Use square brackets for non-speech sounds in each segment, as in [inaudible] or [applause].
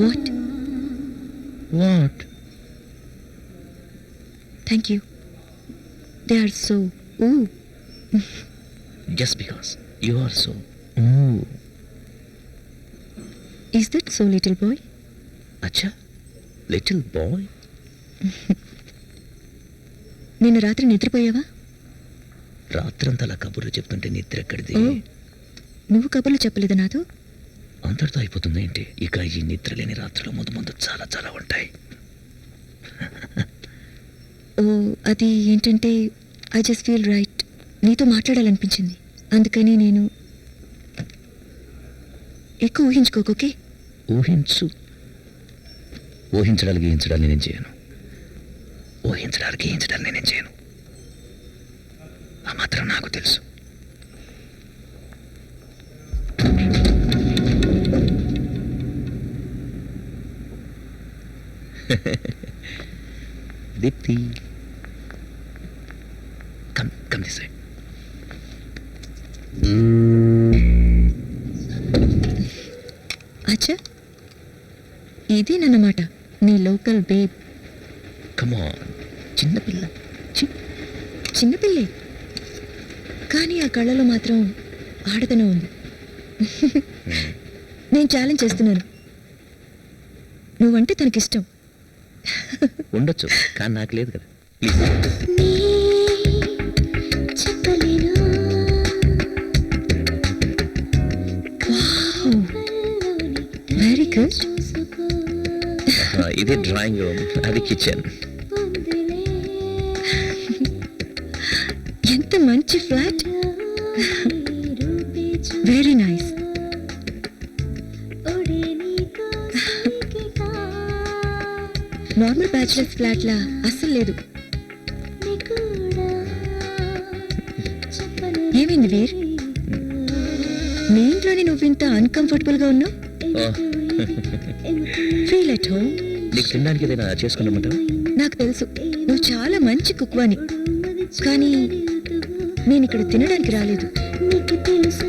What what thank you they are so ooh just because you are so ooh is that so little boy అచ్చా little boy నిన్న రాత్రి నిద్రపోయావా? రాత్రంతా అలా కబుర్లు చెప్తుంటే నిద్ర ఎక్కడిది? నువ్వు కబుర్లు చెప్పలేదు నాతో? అంతటితో అయిపోతుంది ఏంటి? ఇక ఈ నిద్ర లేని రాత్రులు ముందు ముందు చాలా చాలా ఉంటాయి. ఓ అది ఏంటంటే ఐ జస్ట్ ఫీల్ రైట్ నీతో మాట్లాడాలనిపించింది. అందుకని నేను ఎక్కువ ఊహించుకోకు ఊహించు. ఊహించడానికి ఊహించడాన్ని నేను చేయను. ఊహించడానికి ఊహించడాన్ని నేనేం చేయను. ఆ మాత్రం నాకు తెలుసు. Deepti come come this side అచ్చా ఇదేనన్నమాట నీ లోకల్ బేబ్. కమ్ ఆన్ చిన్నపిల్ల చిన్నపిల్లే కానీ ఆ కళ్ళలో మాత్రం ఆడతనం ఉంది. నేను ఛాలెంజ్ చేస్తున్నాను. నువ్వంటే తనకిష్టం. ఉండొచ్చు కానీ నాకు లేదు కదా. ప్లీజ్ వెరీ గుడ్ ఇది డ్రాయింగ్ రూమ్ అది కిచెన్ నార్మల్ బ్యాచులర్స్ ఫ్లాట్ లా అస్సలు లేదు. ఏమైంది వీర్? మీ ఇంట్లోనే నువ్వు ఇంత అన్కంఫర్టబుల్గా ఉన్నావు ఫీల్ ఎట్ హోమ్ నీకు తినడానికి ఏదైనా చేసుకున్నామంటావా? నాకు తెలుసు. నువ్వు చాలా మంచి కుక్వాని. కానీ నేను ఇక్కడ తినడానికి రాలేదు. నీకు తెలుసా.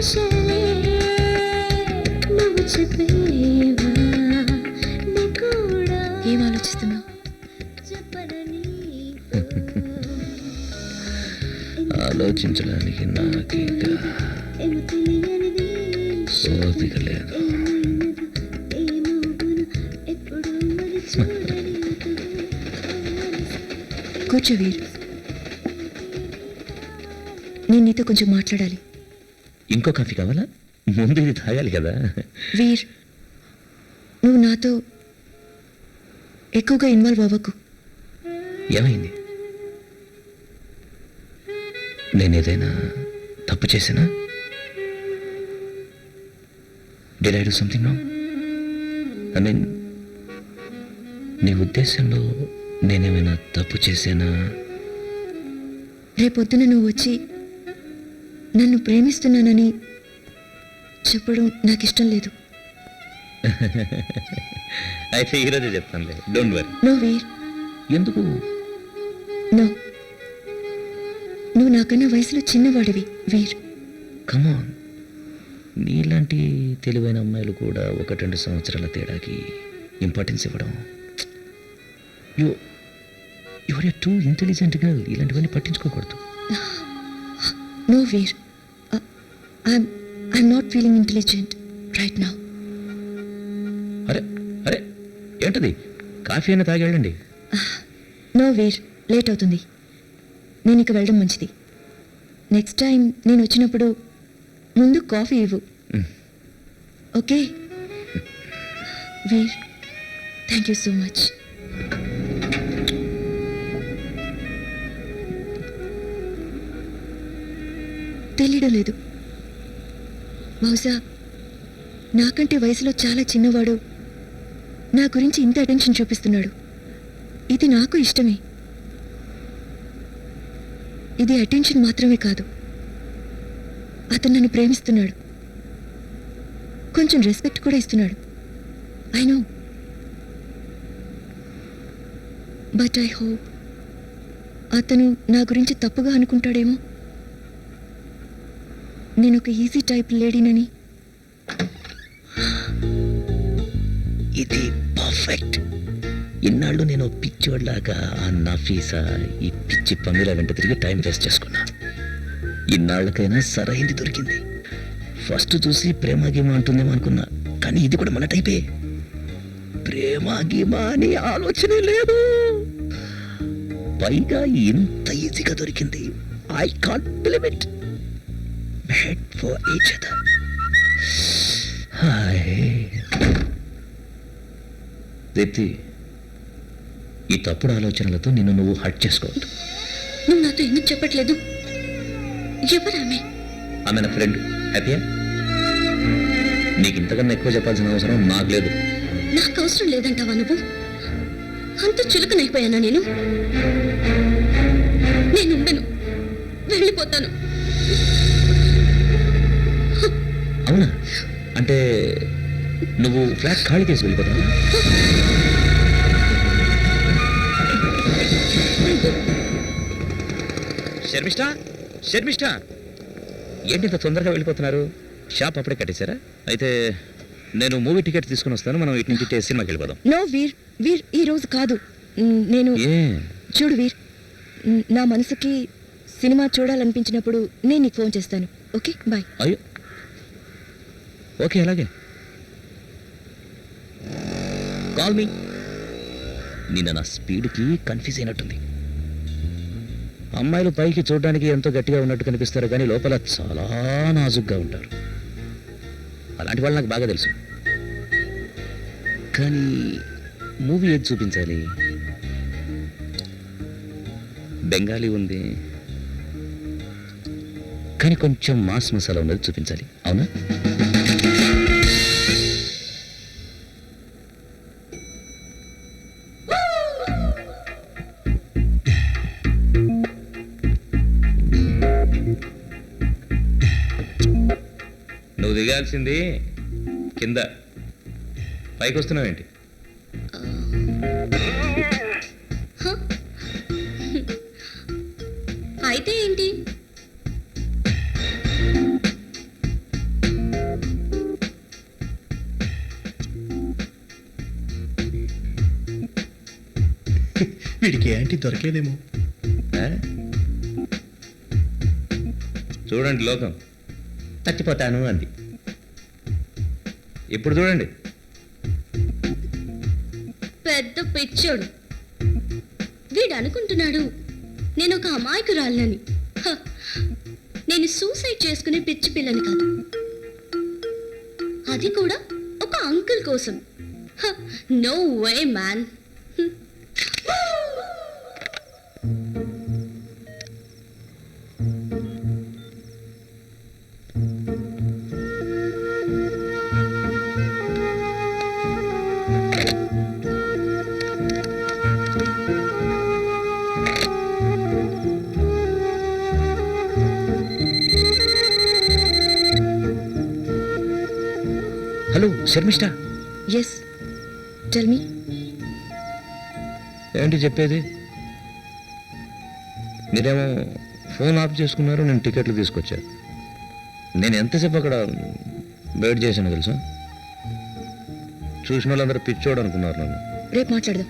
ఆశలే నువ్వు చెప్పేవా ఏం ఆలోచిస్తున్నావు ఆలోచించడానికి నాకింకా ఏమో లేదు ఏమవును నేను నీతో కొంచెం మాట్లాడాలి. ఇంకో కాఫీ కావాలా? ముందు ఇది తాగాలి కదా. వీర్ నువ్వు నాతో ఎక్కువగా ఇన్వాల్వ్ అవ్వకు. ఏమైంది? నేనేదైనా తప్పు చేసినా did I do something no I mean నీ ఉద్దేశంలో నేనేమైనా తప్పు చేశానా? రేపొద్దున నువ్వు వచ్చి నన్ను ప్రేమిస్తున్నానని చెప్పడం నాకు ఇష్టం లేదు. [laughs] అయితే ఈరోజే చెప్తానులే. డోంట్ వరీ నో వీర్ ఎందుకు? నో నువ్వు నాకన్నా వయసులో చిన్నవాడివి వీర్ కమాన్ నీలాంటి తెలివైన అమ్మాయిలు కూడా ఒకటి రెండు సంవత్సరాల తేడాకి ఇంపార్టెన్స్ ఇవ్వడం. You your too intelligent girl ఇలాంటివన్నీ పట్టించుకోకూడదు. No Veer I'm I'm not feeling intelligent right now అరే అరే ఏంటది? కాఫీ అయినా తాగి వెళ్ళండి నో వీర్ లేట్ అవుతుంది. నేను ఇక వెళ్ళడం మంచిది. నెక్స్ట్ టైం నేను వచ్చినప్పుడు ముందు కాఫీ ఇవ్వు. Okay Veer thank you so much తెలియడం లేదు బహుశా నాకంటే వయసులో చాలా చిన్నవాడు నా గురించి ఇంత అటెన్షన్ చూపిస్తున్నాడు. ఇది నాకు ఇష్టమే. ఇది అటెన్షన్ మాత్రమే కాదు. అతను నన్ను ప్రేమిస్తున్నాడు. కొంచెం రెస్పెక్ట్ కూడా ఇస్తున్నాడు. I know. But I hope అతను నా గురించి తప్పుగా అనుకుంటాడేమో. నేను ఒక ఈజీ టైప్ లేడీనని ఇది పర్ఫెక్ట్ ఇన్నాళ్ళు నేను పిచ్చోడ్లాగా ఆ నఫీసా ఈ పిచ్చి పందిల వెంట తిరిగి టైం వేస్ట్ చేసుకున్నా. ఇన్నాళ్ళకైనా సరైంది దొరికింది. ఫస్ట్ చూసి ప్రేమ గీమ అంటుందేమో అనుకున్నా. కానీ ఇది కూడా మన టైపే ప్రేమ గీమ అని ఆలోచనే లేదు. పైగా ఇంత ఈజీగా దొరికింది. I can't believe it for each other hi Deepti ఈ తప్పుడు ఆలోచనలతో నిన్ను నువ్వు హట్ చేసుకోవద్దు. నువ్వు నాతో ఎందుకు చెప్పట్లేదు? ఎవరామె ఆమె? నా ఫ్రెండ్ హ్యాపీయా? నీకు ఇంతకన్నా ఎక్కువ చెప్పాల్సిన అవసరం నాకు లేదు. నాకు అవసరం లేదంటావా నువ్వు? అంత చులకనైపోయానా నేను? నేను ఉండను వెళ్ళిపోతాను. అవునా అంటే నువ్వు ఫ్లాట్ ఖాళీ చేసి వెళ్ళిపోతావా? శర్మిష్ట శర్మిష్ట ఏంటి ఇంత తొందరగా వెళ్ళిపోతున్నారు? షాప్ అప్పుడే కట్టేశారా? అయితే నేను మూవీ టికెట్ తీసుకుని వస్తాను మనం ఇటు నుంచి సినిమాకి వెళ్ళిపోదాం. నో వీర్ వీర్ ఈ రోజు కాదు. నేను ఏ? చూడు వీర్ నా మనసుకి సినిమా చూడాలనిపించినప్పుడు నేను నీకు ఫోన్ చేస్తాను. Okay bye. అయ్యో ఓకే అలాగే. కాల్ మీ నిన్న నా స్పీడ్కి కన్ఫ్యూజ్ అయినట్టుంది. అమ్మాయిలు పైకి చూడడానికి ఎంతో గట్టిగా ఉన్నట్టు కనిపిస్తారు కానీ లోపల చాలా నాజుగ్గా ఉంటారు. అలాంటి వాళ్ళు నాకు బాగా తెలుసు. కానీ మూవీ ఏది చూపించాలి? బెంగాలీ ఉంది. కానీ కొంచెం మాస్ మసాలా ఉన్నది చూపించాలి. అవునా? దిగాల్సింది కింద. పైకి వస్తున్నావేంటి అయితే ఏంటి? వీడికి ఏంటి దొరకలేదేమో? చూడండి లోకం. చచ్చిపోతాను అంది. ఇప్పుడు చూడండి. పెద్ద పిచ్చోడు. వీడు అనుకుంటున్నాడు నేను ఒక అమాయకురాలని హ, నేను సూసైడ్ చేసుకునే పిచ్చి పిల్లని కాదు. అది కూడా ఒక అంకుల్ కోసం. No way man. Sharmishtha yes tell me ఏంటి చెప్పేది? మీరేమో ఫోన్ ఆఫ్ చేసుకున్నారు నేను టికెట్లు తీసుకొచ్చాను నేను ఎంతసేపు అక్కడ వెయిట్ చేశాను తెలుసా? చూసిన వాళ్ళందరూ పిచ్చోడు అనుకున్నారు నన్ను. రేపు మాట్లాడదాం.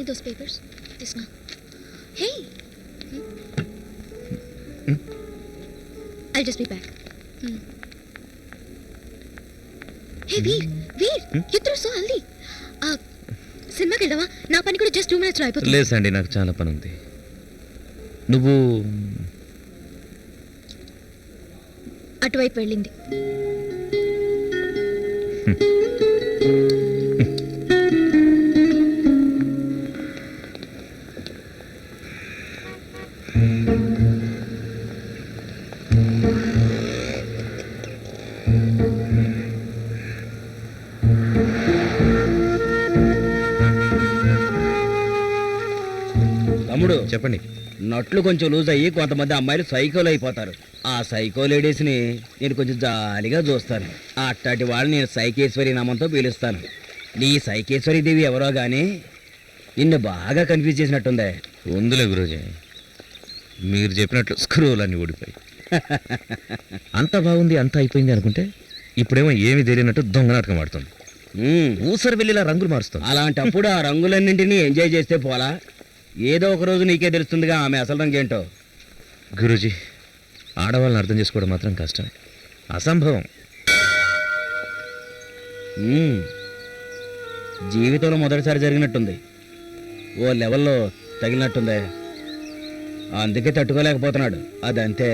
మీ దోస్ పేపర్స్ తీసుకో hey I just be back hey Veer Veer ఇద్దరు సో హల్దీ సినిమాకి వెళ్దామా? నా పని కూడా జస్ట్ టూ మినిట్స్లో అయిపోతుంది. లేదు సండి నాకు చాలా పని ఉంది. నువ్వు అటువైపు వెళ్ళింది. తమ్ముడు చెప్పండి. నట్లు కొంచెం లూజ్ అయ్యి కొంతమంది అమ్మాయిలు సైకోలు అయిపోతారు. ఆ సైకో లేడీస్ని నేను కొంచెం జాలిగా చూస్తాను. అట్లాంటి వాళ్ళని నేను సైకేశ్వరి నామంతో పిలుస్తాను. నీ సైకేశ్వరి దేవి ఎవరో గానీ నిన్ను బాగా కన్ఫ్యూజ్ చేసినట్టుందే. ఉందిలే గురూజీ. మీరు చెప్పినట్లు స్క్రూలన్నీ ఊడిపోయి అంత బాగుంది అంత అయిపోయింది అనుకుంటే ఇప్పుడేమో ఏమీ తెలియనట్టు దొంగ నాటకం ఆడుతుంది. ఊసరు వెళ్ళిలా రంగులు మారుస్తుంది. అలాంటప్పుడు ఆ రంగులన్నింటినీ ఎంజాయ్ చేస్తే పోలా? ఏదో ఒక రోజు నీకే తెలుస్తుందిగా ఆమె అసలు రంగేంటో గురూజీ ఆడవాళ్ళని అర్థం చేసుకోవడం మాత్రం కష్టం అసంభవం. జీవితంలో మొదటిసారి జరిగినట్టుంది. ఓ లెవెల్లో తగిలినట్టుందే. అందుకే తట్టుకోలేకపోతున్నాడు. అదంతే.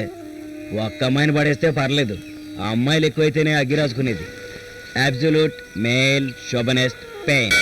ఒక్క అమ్మాయిని పడేస్తే పర్లేదు. ఆ అమ్మాయిలు ఎక్కువైతేనే అగ్గి రాసుకునేది. అబ్జల్యూట్ మేల్ షోబనెస్ట్ పెయిన్